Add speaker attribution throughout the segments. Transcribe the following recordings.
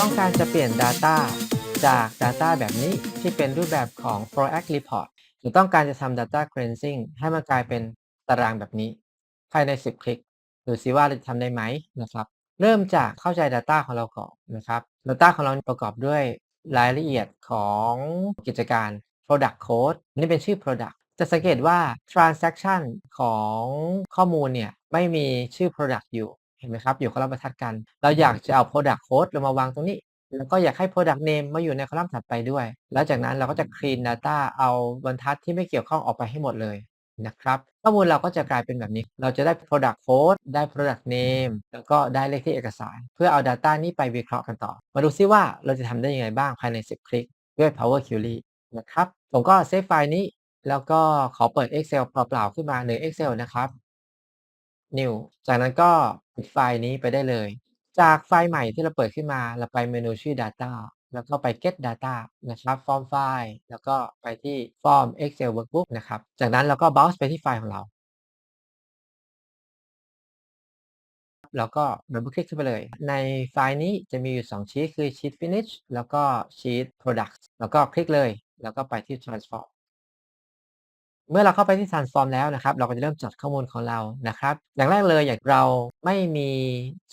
Speaker 1: ต้องการจะเปลี่ยน Data จาก Data แบบนี้ที่เป็นรูปแบบของ Proact Report หรือต้องการจะทำ Data Cleansing ให้มันกลายเป็นตารางแบบนี้ ภายใน 10 คลิก ดูซิว่าเราจะทำได้ไหมนะครับ เริ่มจากเข้าใจ Data ของเราก่อนนะครับ Data ของเราประกอบด้วยรายละเอียดของกิจการ Product Code นี่เป็นชื่อ Product จะสังเกตว่า Transaction ของข้อมูลเนี่ย ไม่มีชื่อ Product อยู่ ห็นไหมครับอยู่คนละบรรทัดกัน เราอยากจะเอา Product Code ลงมาวางตรงนี้ แล้วก็อยากให้ Product Name มาอยู่ในคอลัมน์ถัดไปด้วย แล้วจากนั้นเราก็จะ Clean Data เอาบรรทัดที่ไม่เกี่ยวข้องออกไปให้หมดเลยนะครับข้อมูลเราก็จะกลายเป็นแบบนี้ เราจะได้ Product Code ได้ Product Name แล้วก็ได้เลขที่เอกสาร เพื่อเอา Data นี้ไปวิเคราะห์กันต่อ มาดูซิว่าเราจะทำได้ยังไงบ้างภายใน 10 คลิกด้วย Power Query นะครับ ผมก็เซฟไฟล์นี้ แล้วก็ขอเปิด Excel เปล่าๆขึ้นมาใน Excel นะครับ New จากนั้นก็ปิดไฟล์นี้ไปได้เลย จากไฟล์ใหม่ที่เราเปิดขึ้นมา เราไปเมนูชื่อ Data แล้วก็ไป Get Data นะครับ Form File แล้วก็ไปที่ Form Excel Workbook นะครับ จากนั้นเราก็ Bounce ไปที่ไฟล์ของเรา แล้วก็ดับเบิลคลิกขึ้นไปเลย ในไฟล์นี้จะมีอยู่ 2 ชีตคือชีต Finish แล้วก็ชีต product แล้วก็คลิกเลย แล้วก็ไปที่ Transform เมื่อเราเข้าไปที่ Transform แล้วนะครับ เราก็จะเริ่มจดข้อมูลของเรานะครับ อย่างแรกเลยอย่างเราไม่มี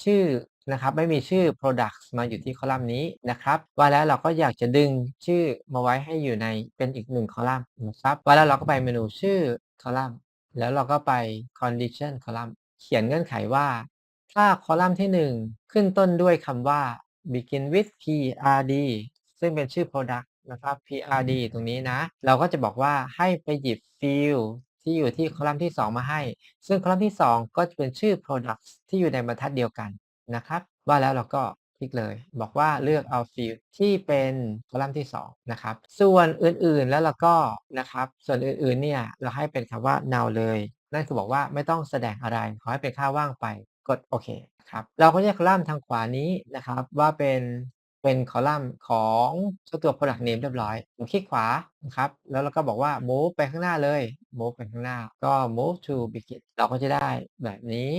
Speaker 1: ชื่อนะครับไม่มีชื่อ Products มาอยู่ที่คอลัมน์นี้นะครับ ว่าแล้วเราก็อยากจะดึงชื่อมาไว้ให้อยู่ในเป็นอีก1คอลัมน์นะครับ ว่าแล้วเราก็ไปเมนูชื่อคอลัมน์ แล้วเราก็ไป Condition Column เขียนเงื่อนไขว่า ถ้าคอลัมน์ที่ 1 ขึ้นต้นด้วยคำว่า begin with PRD ซึ่งเป็นชื่อ Product นะครับ PRD ตรงนี้นะ เราก็จะบอกว่าให้ไปหยิบฟิลด์ที่อยู่ที่คอลัมน์ที่ 2 มาให้ ซึ่งคอลัมน์ที่ 2 ก็จะเป็นชื่อ product ที่อยู่ในบรรทัดเดียวกันนะครับ ว่าแล้วเราก็คลิกเลย บอกว่าเลือกเอาฟิลด์ที่เป็นคอลัมน์ที่ 2 นะครับ ส่วนอื่นๆแล้วเราก็นะครับ ส่วนอื่นๆเนี่ยเราให้เป็นคำว่า null เลย นั่นคือบอกว่าไม่ต้องแสดงอะไร ขอให้เป็นค่าว่างไป กดโอเคครับ เราก็แยกคอลัมน์ทางขวานี้นะครับว่าเป็น เป็นคอลัมน์ของเจ้าตัว Product Name เรียบร้อย ผมคลิกขวานะครับ แล้วเราก็บอกว่า move ไปข้างหน้าเลย move ไปข้างหน้า ก็ move to begin เราก็จะได้แบบนี้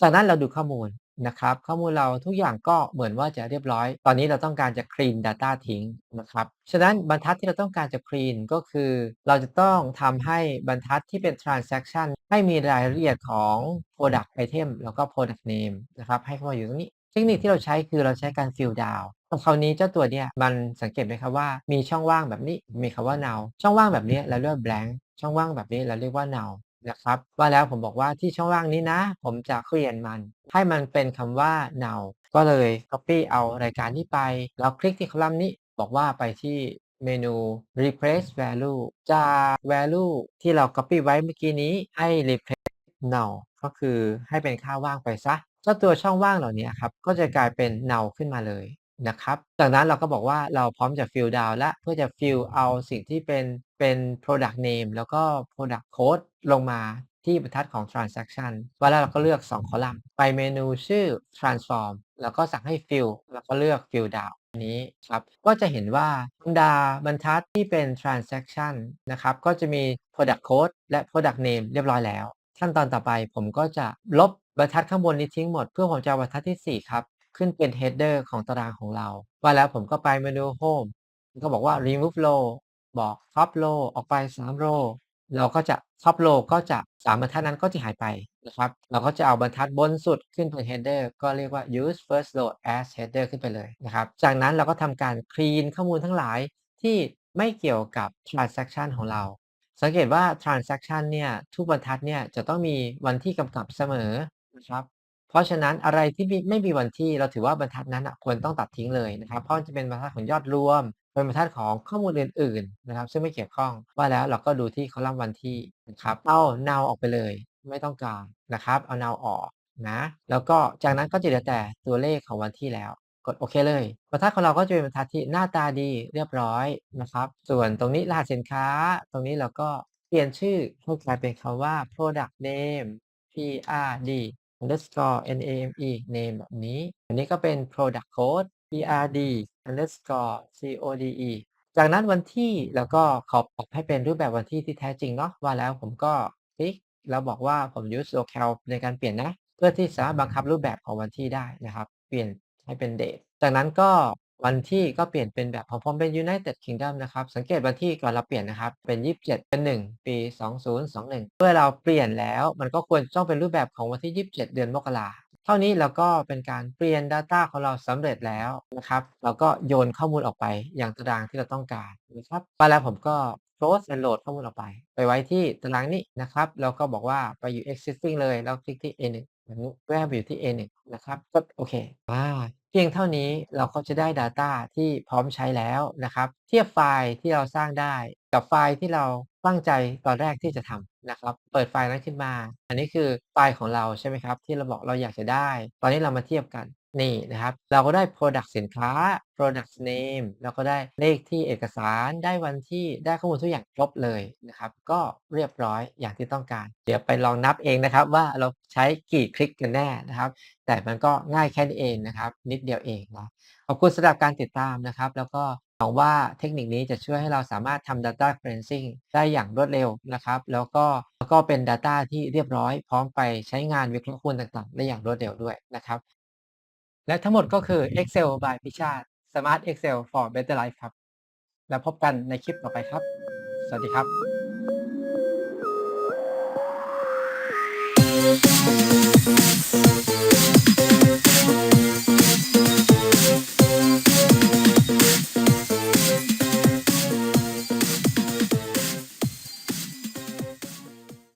Speaker 1: จากนั้นเราดูข้อมูลนะครับ ข้อมูลเราทุกอย่างก็เหมือนว่าจะเรียบร้อย ตอนนี้เราต้องการจะ clean data ทิ้งนะครับ ฉะนั้นบรรทัดที่เราต้องการจะ clean ก็คือ เราจะต้องทำให้บรรทัดที่เป็น transaction ให้มีรายละเอียดของ product item แล้วก็ product name นะครับ ให้เข้ามาอยู่ตรงนี้ เทคนิคที่เราใช้คือเราใช้การ fill down คราวนี้เจ้าตัวเนี้ยมันสังเกตไหมครับว่ามีช่องว่างแบบนี้มีคำว่า null ช่องว่างแบบนี้เราเรียกว่า blank ช่องว่างแบบนี้เราเรียกว่า null นะครับว่าแล้วผมบอกว่าที่ช่องว่างนี้นะ ผมจะเปลี่ยนมัน ให้มันเป็นคำว่า null ก็เลย copy เอารายการนี้ไป แล้วคลิกที่คอลัมน์นี้บอกว่าไปที่เมนู replace value จาก value ที่เรา copy ไว้เมื่อกี้นี้ให้ replace null ก็คือให้เป็นค่าว่างไปซะเจ้าตัวช่องว่างเหล่านี้ครับก็จะกลายเป็น null ขึ้นมาเลยนะครับจากนั้นเราก็บอกว่าเราพร้อมจะ fill down แล้วเพื่อจะ fill เอาสิ่งที่เป็นเป็น product name แล้วก็ product code ลงมาที่บรรทัดของ transaction ว่าแล้วเราก็เลือก 2 คอลัมน์ ไปเมนูชื่อ transform แล้วก็สั่งให้ fill แล้วก็เลือก fill down นี้ครับ ก็จะเห็นว่าบรรดาบรรทัดที่เป็น transaction นะครับ ก็จะมี product code และ product name เรียบร้อยแล้ว ขั้นตอนต่อไปผมก็จะลบ บรรทัดข้างบนนี้ทิ้งหมด เพื่อผมจะเอาบรรทัดที่ 4 ครับ ขึ้นเป็น header ของตารางของเรา ว่าแล้วผมก็ไปเมนู home ก็บอกว่า remove row บอก top row ออกไป 3 row เราก็จะ top row ก็จะ 3 บรรทัดนั้นก็จะหายไปนะครับ เราก็จะเอาบรรทัดบนสุดขึ้นเป็น header ก็เรียกว่า use first row as header ขึ้นไปเลยนะครับ จากนั้นเราก็ทำการ clean ข้อมูลทั้งหลายที่ไม่เกี่ยวกับ transaction ของเรา สังเกตว่า transaction เนี่ยทุกบรรทัดเนี่ยจะต้องมีวันที่กำกับเสมอ นะครับ เพราะฉะนั้นอะไรที่ไม่มีวันที่เราถือว่าบรรทัดนั้นอะควรต้องตัดทิ้งเลยนะครับ เพราะมันจะเป็นบรรทัดของยอดรวม เป็นบรรทัดของข้อมูลอื่นๆนะครับ ซึ่งไม่เกี่ยวข้องว่าแล้วเราก็ดูที่คอลัมน์วันที่นะครับ เอา null ออกไปเลย ไม่ต้องการนะครับ เอา null ออกนะแล้วก็จากนั้นก็จะเหลือแต่ตัวเลขของวันที่แล้ว กดโอเคเลยบรรทัดของเราก็จะเป็นบรรทัดที่หน้าตาดีเรียบร้อยนะครับ ส่วนตรงนี้รหัสสินค้า ตรงนี้เราก็เปลี่ยนชื่อให้กลายเป็นคำว่า product name PRD underscore name name แบบนี้ อันนี้ก็เป็น product code prd underscore code จากนั้นวันที่แล้วก็ขอปรับให้เป็นรูปแบบวันที่ที่แท้จริงเนาะว่าแล้วผมก็คลิกแล้วบอกว่าผม use locale ในการเปลี่ยนนะ เพื่อที่สามารถบังคับรูปแบบของวันที่ได้นะครับ เปลี่ยนให้เป็น date จากนั้นก็ วันที่ก็เปลี่ยนเป็นแบบของผมเป็น United Kingdom นะครับ สังเกตวันที่ก่อนเราเปลี่ยนนะครับ เป็น 27 เป็น 1 ปี 2021 เมื่อเราเปลี่ยนแล้วมันก็ควรต้องเป็นรูปแบบของวันที่ 27 เดือนมกราเท่านี้เราก็เป็นการเปลี่ยน Data ของเราสำเร็จแล้วนะครับ เราก็โยนข้อมูลออกไปอย่างตารางที่เราต้องการนะครับไปแล้วผมก็ close and load ข้อมูลออกไป ไปไว้ที่ตารางนี้นะครับแล้วก็บอกว่าไปอยู่ existing เลยแล้วคลิกที่ A1 อย่างนี้เพื่อให้ไปอยู่ที่ A1 นะครับ กดโอเคอา เพียงเท่านี้เราก็จะได้ Data ที่พร้อมใช้แล้วนะครับ เทียบไฟล์ที่เราสร้างได้ กับไฟล์ที่เราตั้งใจตอนแรกที่จะทำนะครับ เปิดไฟล์นั้นขึ้นมา อันนี้คือไฟล์ของเราใช่ไหมครับ ที่เราบอกเราอยากจะได้ ตอนนี้เรามาเทียบกัน นี่นะครับ เราก็ได้ Product สินค้า Product Name แล้วก็ได้เลขที่เอกสารได้วันที่ได้ข้อมูลทุกอย่างครบเลยนะครับ ก็เรียบร้อยอย่างที่ต้องการ เดี๋ยวไปลองนับเองนะครับว่าเราใช้กี่คลิกกันแน่นะครับ แต่มันก็ง่ายแค่นี้เองนะครับ นิดเดียวเองนะขอบคุณสำหรับการติดตามนะครับ แล้วก็หวังว่าเทคนิคนี้จะช่วยให้เราสามารถทำ Data Cleansing ได้อย่างรวดเร็วนะครับ แล้วก็แล้วก็เป็น Data ที่เรียบร้อย พร้อมไปใช้งานวิเคราะห์ข้อมูลต่างๆ ได้อย่างรวดเร็วด้วยนะครับ และทั้งหมดก็คือ Excel by พิชาติ Smart Excel for Better Life ครับ แล้วพบกันในคลิปต่อไปครับ สวัสดีครับ